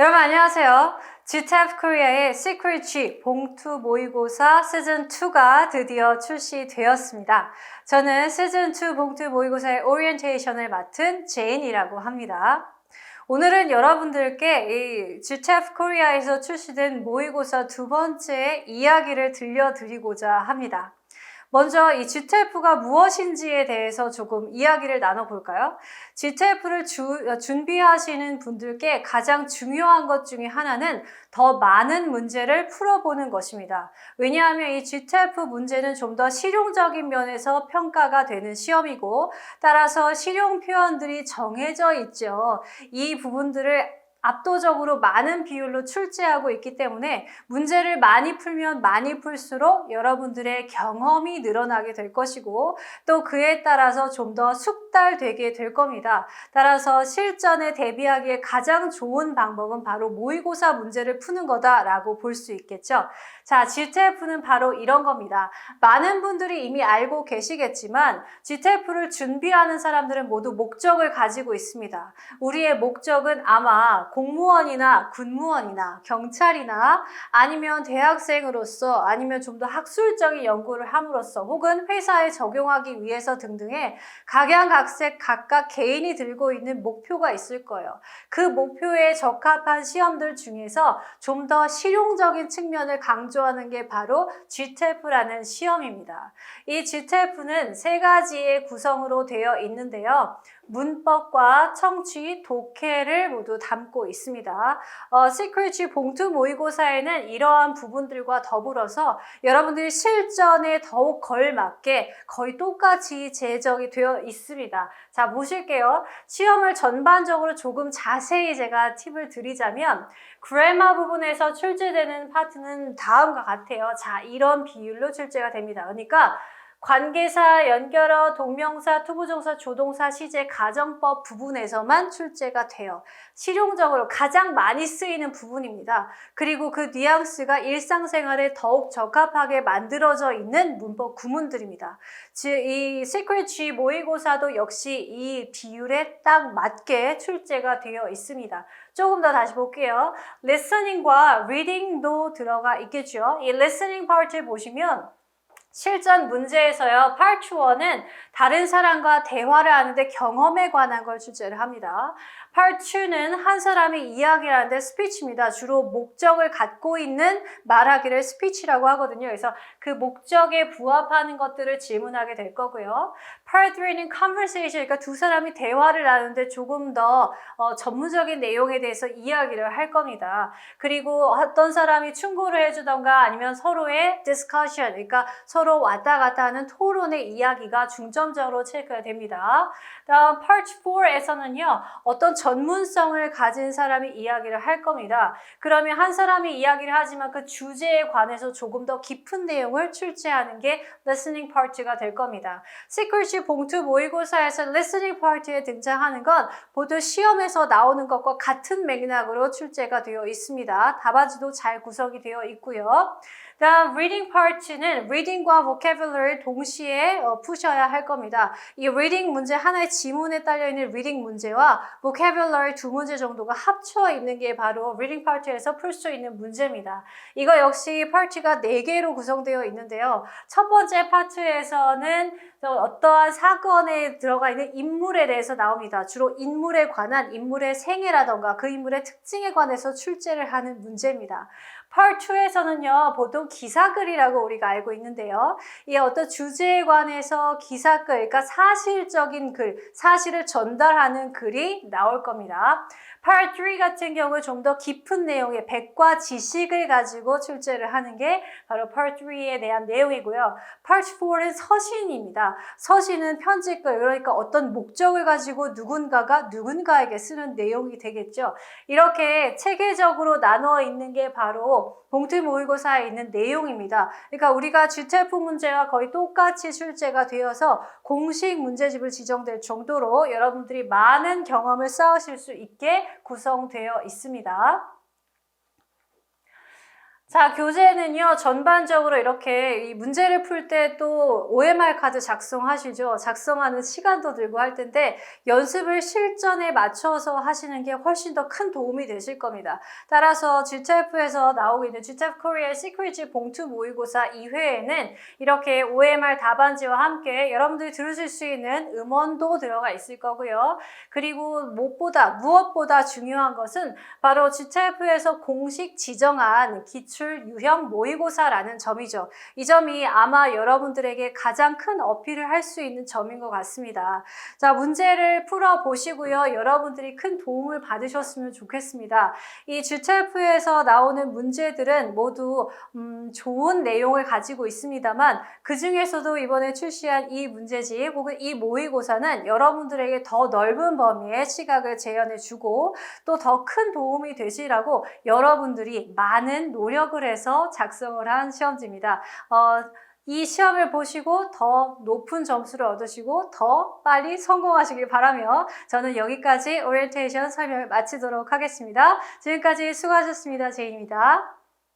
여러분 안녕하세요. GTF 코리아의 Secret G 봉투 모의고사 시즌 2가 드디어 출시되었습니다. 저는 시즌 2 봉투 모의고사의 오리엔테이션을 맡은 제인이라고 합니다. 오늘은 여러분들께 이 GTF 코리아에서 출시된 모의고사 두 번째 이야기를 들려드리고자 합니다. 먼저 이 GTF가 무엇인지에 대해서 조금 이야기를 나눠볼까요? GTF를 주, 어, 준비하시는 분들께 가장 중요한 것 중에 하나는 더 많은 문제를 풀어보는 것입니다. 왜냐하면 이 GTF 문제는 좀 더 실용적인 면에서 평가가 되는 시험이고 따라서 실용 표현들이 정해져 있죠. 이 부분들을 압도적으로 많은 비율로 출제하고 있기 때문에 문제를 많이 풀면 많이 풀수록 여러분들의 경험이 늘어나게 될 것이고 또 그에 따라서 좀 더 숙달되게 될 겁니다. 따라서 실전에 대비하기에 가장 좋은 방법은 바로 모의고사 문제를 푸는 거다라고 볼 수 있겠죠. 자, GTF는 바로 이런 겁니다. 많은 분들이 이미 알고 계시겠지만 GTF를 준비하는 사람들은 모두 목적을 가지고 있습니다. 우리의 목적은 아마 공무원이나 군무원이나 경찰이나 아니면 대학생으로서 아니면 좀 더 학술적인 연구를 함으로써 혹은 회사에 적용하기 위해서 등등의 각양각색 각각 개인이 들고 있는 목표가 있을 거예요. 그 목표에 적합한 시험들 중에서 좀 더 실용적인 측면을 강조하는 게 바로 GTF라는 시험입니다. 이 GTF는 세 가지의 구성으로 되어 있는데요. 문법과 청취, 독해를 모두 담고 있습니다. 어, 시크릿 봉투 모의고사에는 이러한 부분들과 더불어서 여러분들이 실전에 더욱 걸맞게 거의 똑같이 제정이 되어 있습니다. 자, 보실게요. 시험을 전반적으로 조금 자세히 제가 팁을 드리자면 그래마 부분에서 출제되는 파트는 다음과 같아요. 자, 이런 비율로 출제가 됩니다. 그러니까 관계사, 연결어, 동명사, 투부정사, 조동사, 시제, 가정법 부분에서만 출제가 돼요. 실용적으로 가장 많이 쓰이는 부분입니다. 그리고 그 뉘앙스가 일상생활에 더욱 적합하게 만들어져 있는 문법 구문들입니다. 즉, 이 Secret G 모의고사도 역시 이 비율에 딱 맞게 출제가 되어 있습니다. 조금 더 다시 볼게요. 리스닝과 리딩도 들어가 있겠죠. 이 리스닝 파트를 보시면 실전 문제에서요. 1은 다른 사람과 대화를 하는데 경험에 관한 걸 주제를 합니다. Part 2는 한 사람이 이야기를 하는데 스피치입니다. 주로 목적을 갖고 있는 말하기를 스피치라고 하거든요. 그래서 그 목적에 부합하는 것들을 질문하게 될 거고요. Part 3는 conversation, 그러니까 두 사람이 대화를 나누는데 조금 더 어, 전문적인 내용에 대해서 이야기를 할 겁니다. 그리고 어떤 사람이 충고를 해주던가 아니면 서로의 discussion, 그러니까 서로 왔다 갔다 하는 토론의 이야기가 중점적으로 체크가 됩니다. 다음 Part 4에서는요, 어떤 전 문성을 가진 사람이 이야기를 할 겁니다. 그러면 한 사람이 이야기를 하지만 그 주제에 관해서 조금 더 깊은 내용을 출제하는 게 listening part가 될 겁니다. 시크릿 봉투 모의고사에서 listening part에 등장하는 건 모두 시험에서 나오는 것과 같은 맥락으로 출제가 되어 있습니다. 답안지도 잘 구성이 되어 있고요. 다음 reading part는 reading과 vocabulary 동시에 어, 푸셔야 할 겁니다. 이 reading 문제 하나의 지문에 딸려 있는 reading 문제와 vocabulary 두 문제 정도가 합쳐 있는 게 바로 reading part에서 풀 수 있는 문제입니다. 이거 역시 파트가 4개로 구성되어 있는데요. 첫 번째 파트에서는 어떠한 사건에 들어가 있는 인물에 대해서 나옵니다. 주로 인물에 관한 인물의 생애라던가 그 인물의 특징에 관해서 출제를 하는 문제입니다. Part 2에서는요, 보통 기사글이라고 우리가 알고 있는데요. 이 어떤 주제에 관해서 기사글, 그러니까 사실적인 글, 사실을 전달하는 글이 나올 겁니다. Part 3 같은 경우 좀 더 깊은 내용의 백과 지식을 가지고 출제를 하는 게 바로 Part 3에 대한 내용이고요. Part 4는 서신입니다. 서신은 편지글, 그러니까 어떤 목적을 가지고 누군가가 누군가에게 쓰는 내용이 되겠죠. 이렇게 체계적으로 나누어 있는 게 바로 봉투 모의고사에 있는 내용입니다. 그러니까 우리가 GTF 문제와 거의 똑같이 출제가 되어서 공식 문제집을 지정될 정도로 여러분들이 많은 경험을 쌓으실 수 있게 구성되어 있습니다. 자, 교재는요, 전반적으로 이렇게 이 문제를 풀 때 또 OMR 카드 작성하시죠. 작성하는 시간도 들고 할 텐데, 연습을 실전에 맞춰서 하시는 게 훨씬 더 큰 도움이 되실 겁니다. 따라서 GTF에서 나오고 있는 GTF 코리아 시크릿 봉투 모의고사 2회에는 이렇게 OMR 답안지와 함께 여러분들이 들으실 수 있는 음원도 들어가 있을 거고요. 그리고 무엇보다, 무엇보다 중요한 것은 바로 GTF에서 공식 지정한 기출 유형 모의고사라는 점이죠. 이 점이 아마 여러분들에게 가장 큰 어필을 할 수 있는 점인 것 같습니다. 자, 문제를 풀어 보시고요. 여러분들이 큰 도움을 받으셨으면 좋겠습니다. 이 GTF에서 나오는 문제들은 모두 음, 좋은 내용을 가지고 있습니다만 그 중에서도 이번에 출시한 이 문제집 혹은 이 모의고사는 여러분들에게 더 넓은 범위의 시각을 재현해 주고 또 더 큰 도움이 되시라고 여러분들이 많은 노력 을 해서 작성을 한 시험지입니다. 어, 이 시험을 보시고 더 높은 점수를 얻으시고 더 빨리 성공하시길 바라며 저는 여기까지 오리엔테이션 설명을 마치도록 하겠습니다. 지금까지 수고하셨습니다. 제이입니다.